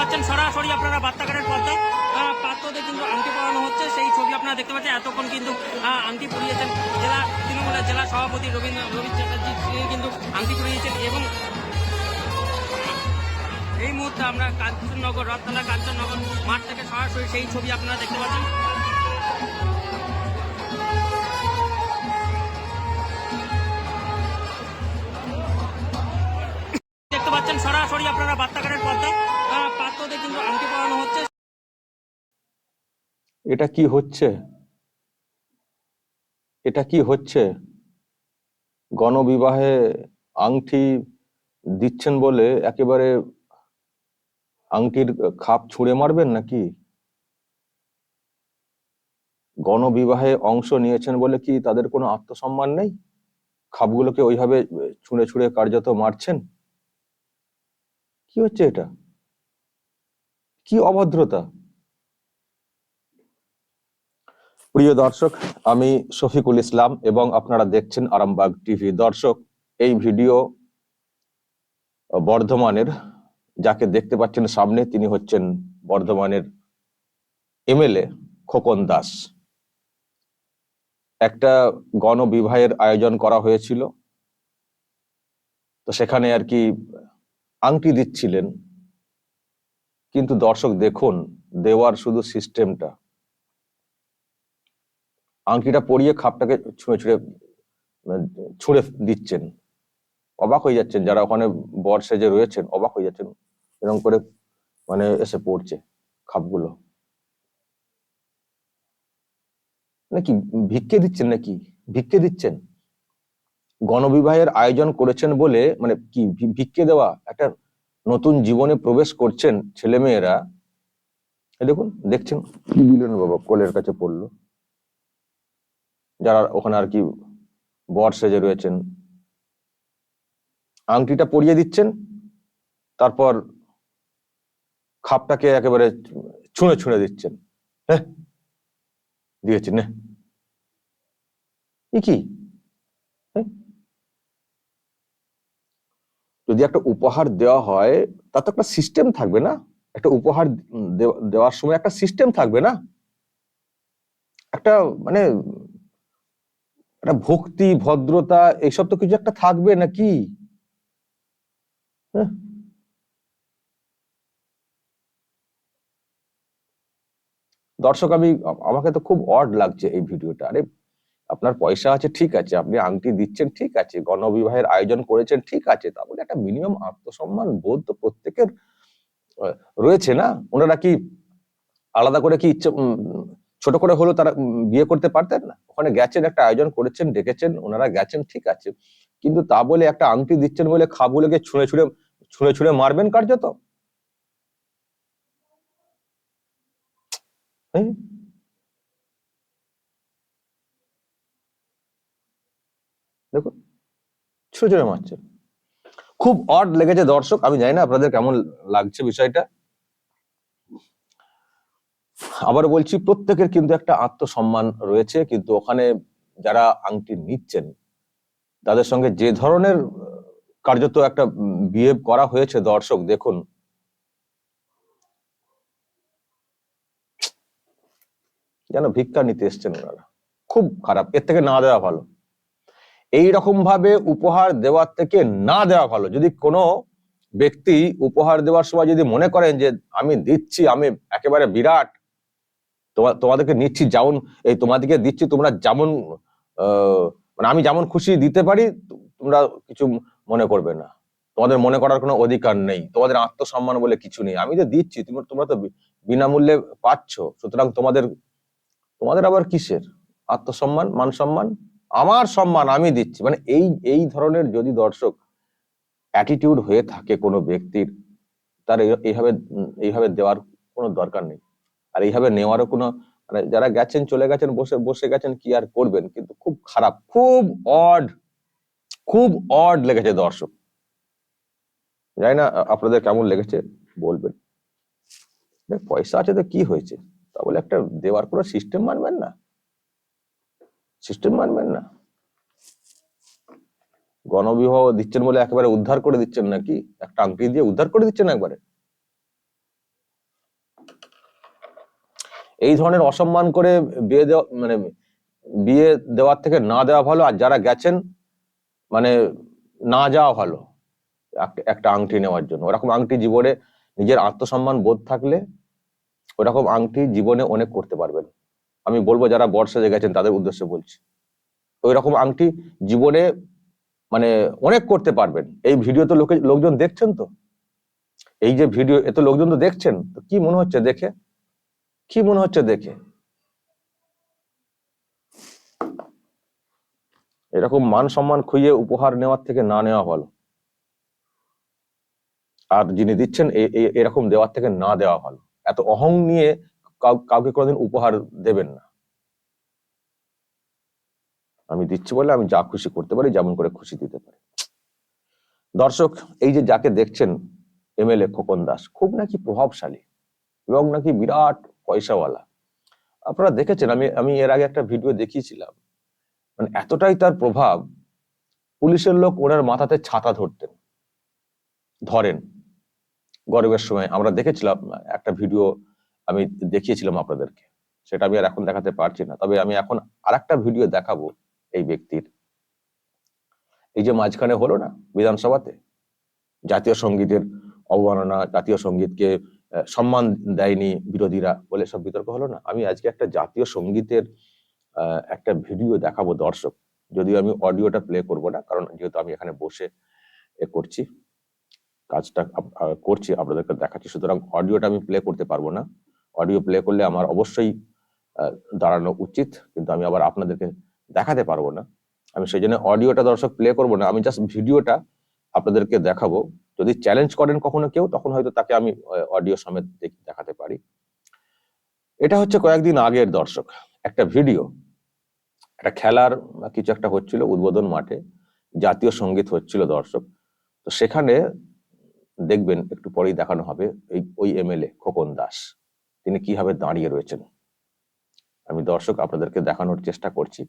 পাচ্ছেন সরাসরি আপনারা বার্তাকারের পর্দায়। আহ, পাত্রদের কিন্তু আংটি পরানো হচ্ছে। সেই ছবি আপনারা দেখতে পাচ্ছেন। এতক্ষণ কিন্তু আংটি পরিয়েছেন জেলা তৃণমূলের জেলা সভাপতি রবীন্দ্র রবীন্দ্র চ্যাটার্জি। কিন্তু আংটি পরিয়েছেন এবং এই মুহূর্তে আমরা কাঞ্চননগর রথতলা কাঞ্চননগর মাঠ থেকে সরাসরি সেই ছবি আপনারা দেখতে পাচ্ছেন। পাচ্ছেন সরাসরি আপনারা বার্তাকারের পর্দায় পাত্রদের কিন্তু আংটি পরানো হচ্ছে। এটা কি হচ্ছে? এটা কি হচ্ছে? গণবিবাহে আংটি দিচ্ছেন বলে একেবারে আংটির খাপ ছুঁড়ে মারবেন নাকি? গণবিবাহে অংশ নিয়েছেন বলে কি তাদের কোনো আত্মসম্মান নেই? খাপগুলোকে ওইভাবে ছুঁড়ে ছুঁড়ে কার্যত মারছেন? কি হচ্ছে এটা? কি অভদ্রতা? প্রিয় দর্শক, আমি শফিকুল ইসলাম এবং আপনারা দেখছেন আরামবাগ টিভি। দর্শক, এই ভিডিও বর্ধমানের, যাকে দেখতে পাচ্ছেন সামনে, তিনি হচ্ছেন বর্ধমানের এমএলএ খোকন দাস। একটা গণবিবাহের আয়োজন করা হয়েছিল। তো সেখানে আর কি আংটি দিচ্ছিলেন। কিন্তু দর্শক দেখুন দেওয়ার শুধু সিস্টেমটা। আংটিটা পরিয়ে খাপটাকে ছুঁড়ে ছুঁড়ে আহ, ছুঁড়ে দিচ্ছেন। অবাক হয়ে যাচ্ছেন যারা ওখানে বর সেজে রয়েছেন অবাক হয়ে যাচ্ছেন এরকম করে মানে এসে পড়ছে খাপগুলো। নাকি ভিক্ষে দিচ্ছেন নাকি? ভিক্ষে দিচ্ছেন? গণবিবাহের আয়োজন করেছেন বলে মানে কি ভিক্ষে দেওয়া, একটা নতুন জীবনে প্রবেশ করছেন ছেলে মেয়েরা দেখুন, দেখছেন কি দিলেন বাবা কোলের কাছে পড়ল। যারা ওখানে আর কি বর সেজে রয়েছেন। আংটিটা পরিয়ে দিচ্ছেন, তারপর খাপটাকে একেবারে ছুঁড়ে ছুঁড়ে দিচ্ছেন। হ্যাঁ দিয়েছেন কি হ্যাঁ? যদি একটা উপহার দেওয়া হয় তার তো একটা সিস্টেম থাকবে না? একটা উপহার দেওয়ার সময় একটা সিস্টেম থাকবে না? একটা মানে একটা ভক্তি, ভদ্রতা, এইসব তো কিছু একটা থাকবে নাকি? হ্যাঁ? দর্শক, আমি, আমাকে তো খুব অড লাগছে এই ভিডিওটা আরে আপনার পয়সা আছে, ঠিক আছে, আপনি আংটি দিচ্ছেন, ঠিক আছে, গণবিবাহের আয়োজন করেছেন, ঠিক আছে, তা বলে একটা মিনিমাম আত্মসম্মান বোধ তো প্রত্যেকের রয়েছে না? ওনারা কি আলাদা করে কি ইচ্ছে ছোট করে হলেও তারা বিয়ে করতে পারতেন না? ওখানে গেছেন, একটা আয়োজন করেছেন, ডেকেছেন, ওনারা গেছেন, ঠিক আছে, কিন্তু তা বলে একটা আংটি দিচ্ছেন বলে খাবগুলোকে ছুঁড়ে ছুঁড়ে ছুঁড়ে ছুঁড়ে মারবেন কার্যত? দেখুন ছুঁড়ে ছুঁড়ে মারছে খুব অড লেগেছে দর্শক, আমি জানি না আপনাদের কেমন লাগছে বিষয়টা। আবার বলছি, প্রত্যেকের কিন্তু একটা আত্মসম্মান রয়েছে, কিন্তু ওখানে যারা আংটি নিচ্ছেন, তাদের সঙ্গে যে ধরনের, কার্যত একটা বিহেভ করা হয়েছে দর্শক, দেখুন। যেন ভিক্ষা নিতে এসছেন ওনারা। খুব খারাপ, এর থেকে না দেওয়া ভালো। এই রকম ভাবে উপহার দেওয়ার থেকে না দেওয়া ভালো। যদি কোনো ব্যক্তি উপহার দেওয়ার সময় যদি মনে করেন যে, আমি দিচ্ছি, আমি একেবারে বিরাট, তোমা- তোমাদেরকে নিচ্ছি যেমন, এই তোমাদেরকে দিচ্ছি, তোমরা যেমন মানে আমি যেমন খুশি দিতে পারি, তোমরা কিছু মনে করবে না। তোমাদের মনে করার কোনো অধিকার নেই। তোমাদের আত্মসম্মান বলে কিছু নেই। আমি যে দিচ্ছি তোমরা তোমরা তো বিনামূল্যে পাচ্ছ। সুতরাং তোমাদের তোমাদের আবার কিসের? আত্মসম্মান মান সম্মান আমার সম্মান আমি দিচ্ছি। মানে এই এই ধরনের যদি দর্শক অ্যাটিটিউড হয়ে থাকে কোনো ব্যক্তির, তার এই- এইভাবে এইভাবে দেওয়ার কোনো দরকার নেই। আর এইভাবে নেওয়ারও কোনো মানে যারা গেছেন, চলে গেছেন, বসে বসে গেছেন, কি আর করবেন? কিন্তু খুব খারাপ, খুব অড খুব অড লেগেছে দর্শক। জানি না আপনাদের কেমন লেগেছে বলবেন। পয়সা আছে তো কি হয়েছে? তা বলে একটা দেওয়ার কোনো সিস্টেম মানবেন না। সিস্টেম মানবেন না। গণবিবাহ দিচ্ছেন বলে একেবারে উদ্ধার করে দিচ্ছেন নাকি? একটা আংটি দিয়ে উদ্ধার করে দিচ্ছেন একবারে? এই ধরনের অসম্মান করে বিয়ে দেওয়া মানে বিয়ে দেওয়ার থেকে না দেওয়া ভালো, আর যারা গেছেন মানে না যাওয়া ভালো একটা আংটি নেওয়ার জন্য। ওরকম আংটি জীবনে নিজের আত্মসম্মান বোধ থাকলে ওরকম আংটি জীবনে অনেক করতে পারবেন। আমি বলব যারা বর্ষা গেছেন, তাদের উদ্দেশ্যে বলছি। ওই রকম আংটি জীবনে মানে অনেক করতে পারবেন। এই ভিডিও তো লোকে লোকজন দেখছেন তো? এই যে ভিডিও, এত লোকজন তো দেখছেন? তো কি মনে হচ্ছে দেখে? কি মনে হচ্ছে দেখে? এরকম মান সম্মান খুইয়ে উপহার নেওয়ার থেকে না নেওয়া ভালো। আর যিনি দিচ্ছেন এরকম দেওয়ার থেকে না দেওয়া ভালো। এত অহং নিয়ে কাউকে কোনোদিন উপহার দেবেন না। আমি দিচ্ছি বলে আমি যা খুশি করতে পারি, যেমন করে খুশি দিতে পারি। দর্শক, এই যে যাকে দেখছেন এমএলএ খোকন দাস, খুব নাকি প্রভাবশালী এবং নাকি বিরাট পয়সাওয়ালা। আপনারা দেখেছেন, আমি আমি এর আগে একটা ভিডিও দেখিয়েছিলাম। মানে এতটাই তার প্রভাব, পুলিশের লোক ওনার মাথাতে ছাতা ধরতেন, ধরেন। গরমের সময় আমরা দেখেছিলাম, একটা ভিডিও আমি দেখিয়েছিলাম আপনাদেরকে। সেটা আমি আর এখন দেখাতে পারছি না। তবে আমি এখন আরেকটা ভিডিও দেখাবো এই ব্যক্তির। এই যে মাঝখানে হলো না বিধানসভাতে? জাতীয় সঙ্গীতের অবমাননা, জাতীয় সঙ্গীতকে সম্মান দেয়নি বিরোধীরা বলে সব বিতর্ক হলো না? আমি আজকে একটা জাতীয় সঙ্গীতের একটা ভিডিও দেখাবো দর্শক। যদিও আমি অডিওটা প্লে করব না, কারণ যেহেতু আমি এখানে বসে এ করছি, কাজটা করছি, আপনাদেরকে দেখাচ্ছি। সুতরাং অডিওটা আমি প্লে করতে পারব না। অডিও প্লে করলে আমার অবশ্যই দাঁড়ানো উচিত, কিন্তু আমি আবার আপনাদেরকে দেখাতে পারব না। আমি সেই জন্য অডিওটা দর্শক প্লে করব না, আমি জাস্ট ভিডিওটা আপনাদেরকে দেখাবো। যদি চ্যালেঞ্জ করেন কখনো কেউ, তখন হয়তো তাকে আমি অডিও সমেত দেখ- দেখাতে পারি। এটা হচ্ছে কয়েকদিন আগের দর্শক, একটা ভিডিও একটা খেলার কিছু একটা হচ্ছিল উদ্বোধন মাঠে, জাতীয় সংগীত হচ্ছিল দর্শক। তো সেখানে দেখবেন, একটু পরেই দেখানো হবে, এই, ওই এমএলএ খোকন দাস। তিনি কীভাবে দাঁড়িয়ে রয়েছেন? আমি দর্শক আপনাদেরকে দেখানোর চেষ্টা করছি।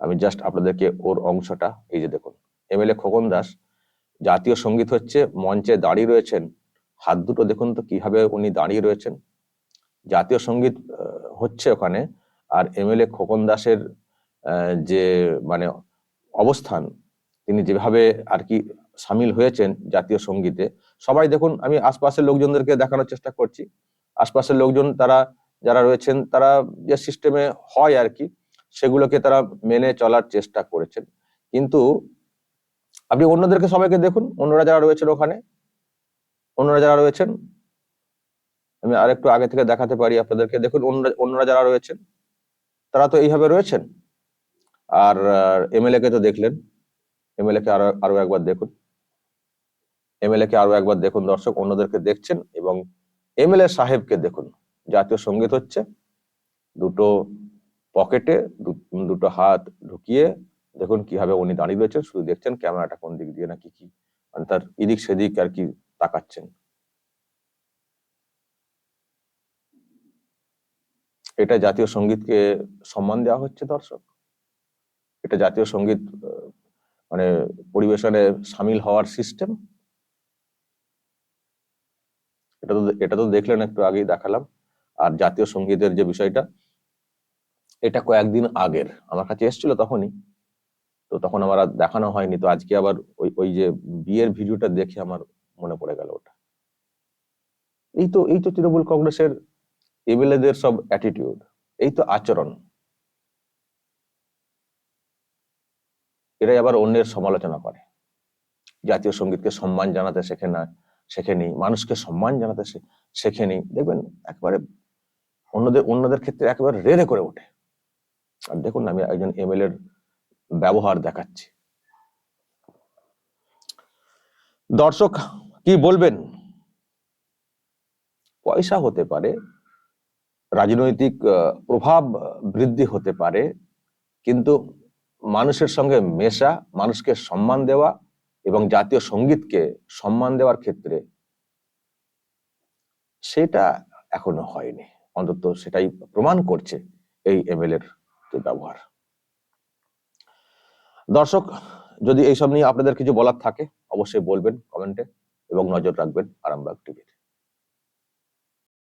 আমি জাস্ট আপনাদেরকে ওর অংশটা, এই যে দেখুন এমএলএ খোকন দাস, জাতীয় সংগীত হচ্ছে মঞ্চে দাঁড়িয়ে রয়েছেন। হাত দুটো দেখুন তো কীভাবে উনি দাঁড়িয়ে রয়েছেন। জাতীয় সংগীত হচ্ছে ওখানে, আর এমএলএ খোকন দাসের যে মানে অবস্থান, তিনি যেভাবে আর কি সামিল হয়েছেন জাতীয় সঙ্গীতে। সবাই দেখুন, আমি আশপাশের লোকজনদেরকে দেখানোর চেষ্টা করছি। আশপাশের লোকজন তারা, যারা রয়েছেন, তারা যে সিস্টেমে হয় আর কি, সেগুলোকে তারা মেনে চলার চেষ্টা করেছেন। কিন্তু আপনি অন্যদেরকে সবাইকে দেখুন, অন্যরা যারা রয়েছেন ওখানে, অন্যরা যারা রয়েছেন, আমি আরেকটু আগে থেকে দেখাতে পারি আপনাদেরকে, দেখুন, অন্যরা যারা রয়েছেন, তারা তো এইভাবে রয়েছেন। আর এমএলএ কে তো দেখলেন। এমএলএ কে আরও আরও একবার দেখুন। এমএলএ কে আরও একবার দেখুন, দর্শক অন্যদেরকে দেখছেন এবং এমএলএ সাহেবকে দেখুন। জাতীয় সংগীত হচ্ছে দুটো পকেটে দুটো হাত ঢুকিয়ে দেখুন কীভাবে উনি দাঁড়িয়ে রয়েছেন, শুধু দেখছেন ক্যামেরাটা কোন দিক দিয়ে না কি কি মানে তার এদিক সেদিক আর কি তাকাচ্ছেন। এটা জাতীয় সঙ্গীতকে সম্মান দেওয়া হচ্ছে, দর্শক। এটা জাতীয় সংগীত মানে পরিবেশনে সামিল হওয়ার সিস্টেম। এটা তো এটা তো দেখলেন একটু আগেই দেখালাম। আর জাতীয় সঙ্গীতের যে বিষয়টা, এটা কয়েকদিন আগের। আমার কাছে এসেছিল তখনই। তো তখন আমার আর দেখানো হয়নি। তো আজকে আবার ওই ওই যে বিয়ের ভিডিওটা দেখে আমার মনে পড়ে গেল ওটা। এই তো এই তো তৃণমূল কংগ্রেসের এমএলএদের সব অ্যাটিটিউড এই তো আচরণ। এরাই আবার অন্যের সমালোচনা করে। জাতীয় সঙ্গীতকে সম্মান জানাতে শেখে না। শেখেনি মানুষকে সম্মান জানাতে শেখে শেখেনি দেখবেন একেবারে অন্যদের অন্যদের ক্ষেত্রে একেবারে রেড়ে করে ওঠে। আর দেখুন আমি একজন এমএলএ এর ব্যবহার দেখাচ্ছি। দর্শক, কি বলবেন? পয়সা হতে পারে, রাজনৈতিক প্রভাব বৃদ্ধি হতে পারে, কিন্তু মানুষের সঙ্গে মেশা, মানুষকে সম্মান দেওয়া এবং জাতীয় সঙ্গীতকে সম্মান দেওয়ার ক্ষেত্রে সেটা এখনও হয়নি। অন্তত সেটাই প্রমাণ করছে এই এমএল এর ব্যবহার। দর্শক, যদি এইসব নিয়ে আপনাদের কিছু বলার থাকে, অবশ্যই বলবেন কমেন্টে এবং নজর রাখবেন আরামবাগ টিভির